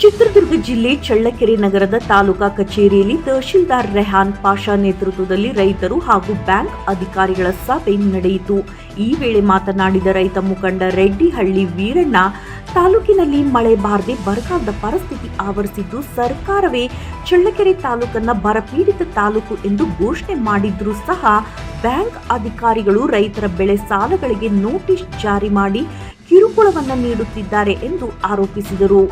ಚಿತ್ರದುರ್ಗ ಜಿಲ್ಲೆ ಚಳ್ಳಕೆರೆ ನಗರದ ತಾಲೂಕಾ ಕಚೇರಿಯಲ್ಲಿ ತಹಶೀಲ್ದಾರ್ ರೆಹಾನ್ ಪಾಷಾ ನೇತೃತ್ವದಲ್ಲಿ ರೈತರು ಹಾಗೂ ಬ್ಯಾಂಕ್ ಅಧಿಕಾರಿಗಳ ಸಭೆ ನಡೆಯಿತು. ಈ ವೇಳೆ ಮಾತನಾಡಿದ ರೈತ ಮುಖಂಡ ರೆಡ್ಡಿಹಳ್ಳಿ ವೀರಣ್ಣ, ತಾಲೂಕಿನಲ್ಲಿ ಮಳೆ ಬಾರದೆ ಬರಗಾಲದ ಪರಿಸ್ಥಿತಿ ಆವರಿಸಿದ್ದು ಸರ್ಕಾರವೇ ಚಳ್ಳಕೆರೆ ತಾಲೂಕನ್ನ ಬರಪೀಡಿತ ತಾಲೂಕು ಎಂದು ಘೋಷಣೆ ಮಾಡಿದ್ರೂ ಸಹ ಬ್ಯಾಂಕ್ ಅಧಿಕಾರಿಗಳು ರೈತರ ಬೆಳೆ ಸಾಲಗಳಿಗೆ ನೋಟಿಸ್ ಜಾರಿ ಮಾಡಿ ಕಿರುಕುಳವನ್ನ ನೀಡುತ್ತಿದ್ದಾರೆ ಎಂದು ಆರೋಪಿಸಿದರು.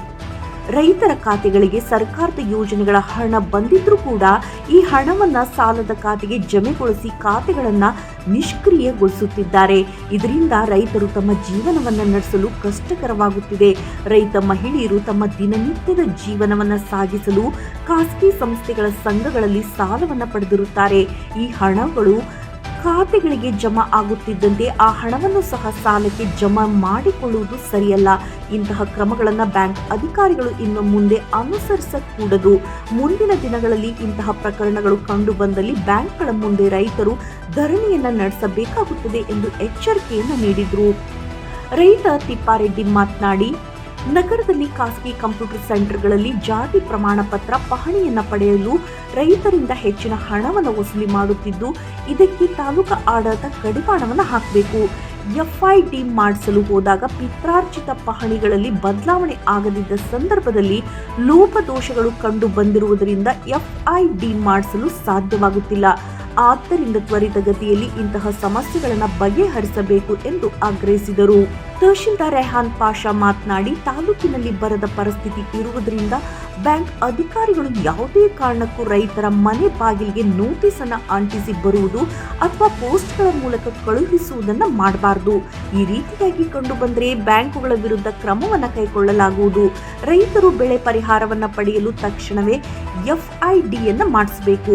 ರೈತರ ಖಾತೆಗಳಿಗೆ ಸರ್ಕಾರದ ಯೋಜನೆಗಳ ಹಣ ಬಂದಿದ್ರೂ ಕೂಡ ಈ ಹಣವನ್ನ ಸಾಲದ ಖಾತೆಗೆ ಜಮೆಗೊಳಿಸಿ ಖಾತೆಗಳನ್ನು ನಿಷ್ಕ್ರಿಯಗೊಳಿಸುತ್ತಿದ್ದಾರೆ. ಇದರಿಂದ ರೈತರು ತಮ್ಮ ಜೀವನವನ್ನು ನಡೆಸಲು ಕಷ್ಟಕರವಾಗುತ್ತಿದೆ. ರೈತ ಮಹಿಳೆಯರು ತಮ್ಮ ದಿನನಿತ್ಯದ ಜೀವನವನ್ನು ಸಾಗಿಸಲು ಖಾಸಗಿ ಸಂಸ್ಥೆಗಳ ಸಂಘಗಳಲ್ಲಿ ಸಾಲವನ್ನ ಪಡೆದಿರುತ್ತಾರೆ. ಈ ಹಣಗಳು ಖಾತೆಗಳಿಗೆ ಜಮಾ ಆಗುತ್ತಿದ್ದಂತೆ ಆ ಹಣವನ್ನು ಸಹ ಸಾಲಕ್ಕೆ ಜಮಾ ಮಾಡಿಕೊಳ್ಳುವುದು ಸರಿಯಲ್ಲ. ಇಂತಹ ಕ್ರಮಗಳನ್ನು ಬ್ಯಾಂಕ್ ಅಧಿಕಾರಿಗಳು ಇನ್ನು ಮುಂದೆ ಅನುಸರಿಸಕೂಡದು. ಮುಂದಿನ ದಿನಗಳಲ್ಲಿ ಇಂತಹ ಪ್ರಕರಣಗಳು ಕಂಡು ಬಂದಲ್ಲಿ ಬ್ಯಾಂಕ್ಗಳ ಮುಂದೆ ರೈತರು ಧರಣಿಯನ್ನು ನಡೆಸಬೇಕಾಗುತ್ತದೆ ಎಂದು ಎಚ್ಚರಿಕೆಯನ್ನು ನೀಡಿದರು. ರೈತ ತಿಪ್ಪಾರೆಡ್ಡಿ ಮಾತನಾಡಿ ನಗರದಲ್ಲಿ ಖಾಸಗಿ ಕಂಪ್ಯೂಟರ್ ಸೆಂಟರ್ಗಳಲ್ಲಿ ಜಾತಿ ಪ್ರಮಾಣ ಪತ್ರ ಪಹಣಿಯನ್ನ ಪಡೆಯಲು ರೈತರಿಂದ ಹೆಚ್ಚಿನ ಹಣವನ್ನು ವಸೂಲಿ ಮಾಡುತ್ತಿದ್ದು, ಇದಕ್ಕೆ ತಾಲೂಕು ಆಡಳಿತ ಕಡಿವಾಣವನ್ನು ಹಾಕಬೇಕು. ಎಫ್ಐಡಿ ಮಾಡಿಸಲು ಹೋದಾಗ ಪಿತ್ರಾರ್ಜಿತ ಪಹಣಿಗಳಲ್ಲಿ ಬದಲಾವಣೆ ಆಗದಿದ್ದ ಸಂದರ್ಭದಲ್ಲಿ ಲೋಪದೋಷಗಳು ಕಂಡು ಬಂದಿರುವುದರಿಂದ ಎಫ್ಐಡಿ ಮಾಡಿಸಲು ಸಾಧ್ಯವಾಗುತ್ತಿಲ್ಲ. ಆದ್ದರಿಂದ ತ್ವರಿತಗತಿಯಲ್ಲಿ ಇಂತಹ ಸಮಸ್ಯೆಗಳನ್ನು ಬಗೆಹರಿಸಬೇಕು ಎಂದು ಆಗ್ರಹಿಸಿದರು. ತಹಶೀಲ್ದಾರ್ ರೆಹಾನ್ ಪಾಷಾ ಮಾತನಾಡಿ, ತಾಲೂಕಿನಲ್ಲಿ ಬರದ ಪರಿಸ್ಥಿತಿ ಇರುವುದರಿಂದ ಬ್ಯಾಂಕ್ ಅಧಿಕಾರಿಗಳು ಯಾವುದೇ ಕಾರಣಕ್ಕೂ ರೈತರ ಮನೆ ಬಾಗಿಲಿಗೆ ನೋಟಿಸ್ ಅನ್ನು ಅಂಟಿಸಿ ಬರುವುದು ಅಥವಾ ಪೋಸ್ಟ್ಗಳ ಮೂಲಕ ಕಳುಹಿಸುವುದನ್ನು ಮಾಡಬಾರದು. ಈ ರೀತಿಯಾಗಿ ಕಂಡು ಬಂದರೆ ಬ್ಯಾಂಕುಗಳ ವಿರುದ್ಧ ಕ್ರಮವನ್ನು ಕೈಗೊಳ್ಳಲಾಗುವುದು. ರೈತರು ಬೆಳೆ ಪರಿಹಾರವನ್ನು ಪಡೆಯಲು ತಕ್ಷಣವೇ ಎಫ್ಐಡಿಯನ್ನು ಮಾಡಿಸಬೇಕು.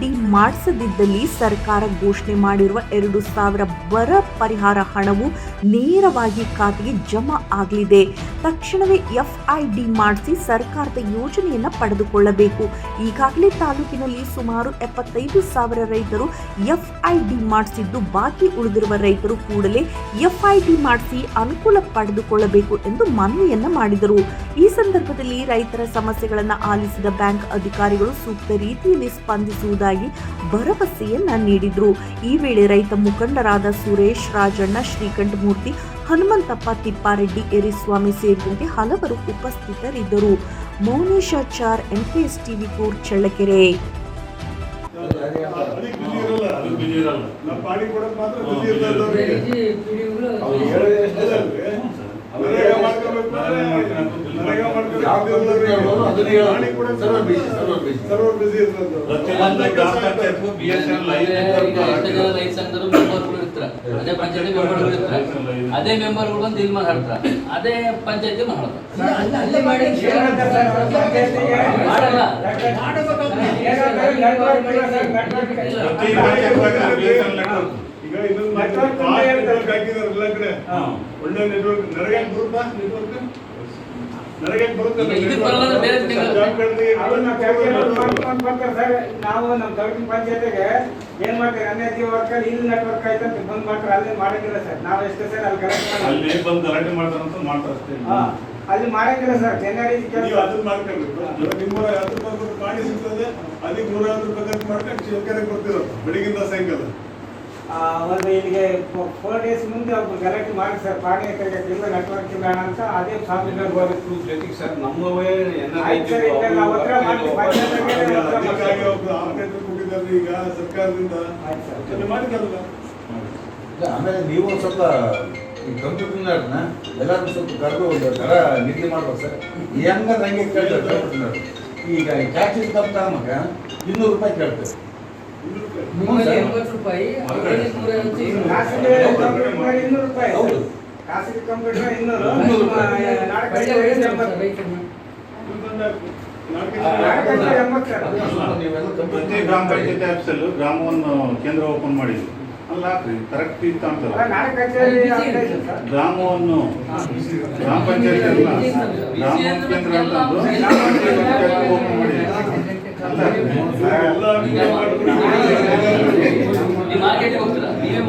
ಡಿ ಮಾಡಿಸದಿದ್ದಲ್ಲಿ ಸರ್ಕಾರ ಘೋಷಣೆ ಮಾಡಿರುವ ಎರಡು ಸಾವಿರ ಬರ ಪರಿಹಾರ ಹಣವು ನೇರವಾಗಿ ಖಾತೆಗೆ ಜಮಾ ಆಗಲಿದೆ. ತಕ್ಷಣವೇ ಎಫ್ಐಡಿ ಮಾಡಿಸಿ ಸರ್ಕಾರದ ಯೋಜನೆಯನ್ನು ಪಡೆದುಕೊಳ್ಳಬೇಕು. ಈಗಾಗಲೇ ತಾಲೂಕಿನಲ್ಲಿ ಸುಮಾರು ಎಪ್ಪತ್ತೈದು ಸಾವಿರ ರೈತರು ಎಫ್ಐಡಿ ಮಾಡಿಸಿದ್ದು ಬಾಕಿ ಉಳಿದಿರುವ ರೈತರು ಕೂಡಲೇ ಎಫ್ಐಡಿ ಮಾಡಿಸಿ ಅನುಕೂಲ ಪಡೆದುಕೊಳ್ಳಬೇಕು ಎಂದು ಮನವಿಯನ್ನ ಮಾಡಿದರು. ಈ ಸಂದರ್ಭದಲ್ಲಿ ರೈತರ ಸಮಸ್ಯೆಗಳನ್ನು ಆಲಿಸಿದ ಬ್ಯಾಂಕ್ ಅಧಿಕಾರಿಗಳು ಸೂಕ್ತ ರೀತಿಯಲ್ಲಿ ಸ್ಪಂದಿಸುವುದಾಗಿ ಭರವಸೆಯನ್ನ ನೀಡಿದ್ರು. ಈ ವೇಳೆ ರೈತ ಮುಖಂಡರಾದ ಸುರೇಶ್ ರಾಜಣ್ಣ, ಶ್ರೀಕಂಠಮೂರ್ತಿ ಹನುಮಂತಪ್ಪ ತಿಪ್ಪಾರೆಡ್ಡಿ ಎರಿಸ್ವಾಮಿ ಸೇರಿದಂತೆ ಹಲವರು ಉಪಸ್ಥಿತರಿದ್ದರು. ಮೌನೇಶಾಚಾರ್ ಎನ್ಕೆಎಸ್ ಟಿವಿ ಕೋರ್ ಚಳ್ಳಕೆರೆ. ಅದು ಸರ್ವ ಸರ್ವ. ಸರ್ವ ಇರ್ತದೆ ಪ್ರತಿಯೊಂದು ಗ್ರಾಮ ಪಂಚಾಯತ್ಗೂ ಸಂಘದ ಮೆಂಬರ್ಗಳು ಇರ್ತಾರೆ. ಪಂಚಾಯತಿ ಮೆಂಬರ್ಗಳು ಇರ್ತಾರೆ. ಅದೇ ಮೆಂಬರ್ಗಳು ಬಂದು ಇಲ್ಲಿ ಮಾತಾಡ್ತಾರೆ. ಅದೇ ಪಂಚಾಯತಿ ಮಾಡಲ್ಲ. ಈಗ ಇನ್ನೊಂದು ಎಲ್ಲ ಕಡೆ. ಒಳ್ಳೆ ನೆಟ್ವರ್ಕ್ ನರೇಗಾಕ್ ಗ್ರೂಪ್ ನೆಟ್ವರ್ಕ್ ನಾವು ನಮ್ಮ ತಾಲೂಕಿನ ಪಂಚಾಯತಿಗೆ ಏನ್ ಮಾಡ್ತೀವಿ? ಜೀವ ವರ್ಕ್ ಇಲ್ಲಿ ನೆಟ್ವರ್ಕ್ ಆಯ್ತು ಅಂತ ಬಂದ್ ಮಾಡ್ತಾರೆ. ಅಲ್ಲಿ ಮಾಡಂಗಿಲ್ಲ ಸರ್. ನಾವು ಎಷ್ಟು ಸರ್ ಅಲ್ಲಿ ಕರೆಕ್ಟ್ ಅಲ್ಲಿ ಬಂದು ಗಲಾಟೆ ಮಾಡ್ತಾರೆ ಅಲ್ಲಿ ಮಾಡಂಗಿಲ್ಲ ಸರ್. ಜನರಿ ನೀವು ಅದನ್ನ ಮಾಡ್ಕೊಳ್ಬೇಕು ಹತ್ತು ರೂಪಾಯಿ ಮಾಡಿ ಸಿಗ್ತದೆ. ಅದಕ್ಕೆ ನೂರ ಐವತ್ತು ರೂಪಾಯಿ ಖರ್ಚು ಮಾಡ್ಕೊಂಡು ಶಿವಕೆರೆ ಕೊಡ್ತಿರೋ ಬೆಳಗಿಂದ ಸಾಯಂಕಾಲ. ಒಂದು ಇಲ್ಲಿಗೆ ಫೋರ್ ಡೇಸ್ ಮುಂದೆ ಒಬ್ರು ಕರೆಕ್ಟ್ ಮಾಡಿ ಸರ್ ಪಾಣಿ ಇಲ್ಲ ನೆಟ್ವರ್ಕ್ ಬೇಡ ಅಂತ ಅದೇ ಫ್ಯಾಮಿಲಿ ಜೊತೆಗೆ ಸರ್ ನಮ್ಮವೇ ಈಗ ಸರ್ಕಾರದಿಂದ. ಆಮೇಲೆ ನೀವು ಸ್ವಲ್ಪ ಈ ಕಂಪ್ಯೂಟರ್ನ ಎಲ್ಲರೂ ಸ್ವಲ್ಪ ಕರೆದು ಒಂದು ನಿದ್ದೆ ಮಾಡ್ಬೋದು ಮಾಡ್ಬೇಕು ಸರ್. ಹೆಂಗ ಹಂಗೆ ಕೇಳ್ತಾರೆ. ಈಗ ಟ್ಯಾಕ್ಸಿ ತಪ್ಪ ಮಗ ಇನ್ನೂರು ರೂಪಾಯಿ ಕೇಳ್ತೇವೆ ಎಂಬತ್ತು ರೂಪಾಯಿ ಇನ್ನೂರು ರೂಪಾಯಿ ಹೌದು. ಖಾಸಗಿ ಕಂಪ್ಯೂಟರ್ ಇನ್ನೂರು ಪ್ರತಿ ಗ್ರಾಮ ಪಂಚಾಯತ್ ಆಫೀಸಲ್ಲಿ ಗ್ರಾಮವನ್ನು ಕೇಂದ್ರ ಓಪನ್ ಮಾಡಿದ್ವಿ ಅಲ್ಲ ಕರೆಕ್ಟ್ ಇತ್ತು ಅಂತಲ್ಲ ಗ್ರಾಮವನ್ನು ಗ್ರಾಮ ಪಂಚಾಯತ್ ಅಲ್ಲ ಗ್ರಾಮ ಕೇಂದ್ರ ಅಂತ ಓಪನ್ ಮಾಡಿದ್ವಿ ಮಾರ್ಕೆಟ್ಗೆ ಹೋಗ್ತೀರಾ ನೀವೇ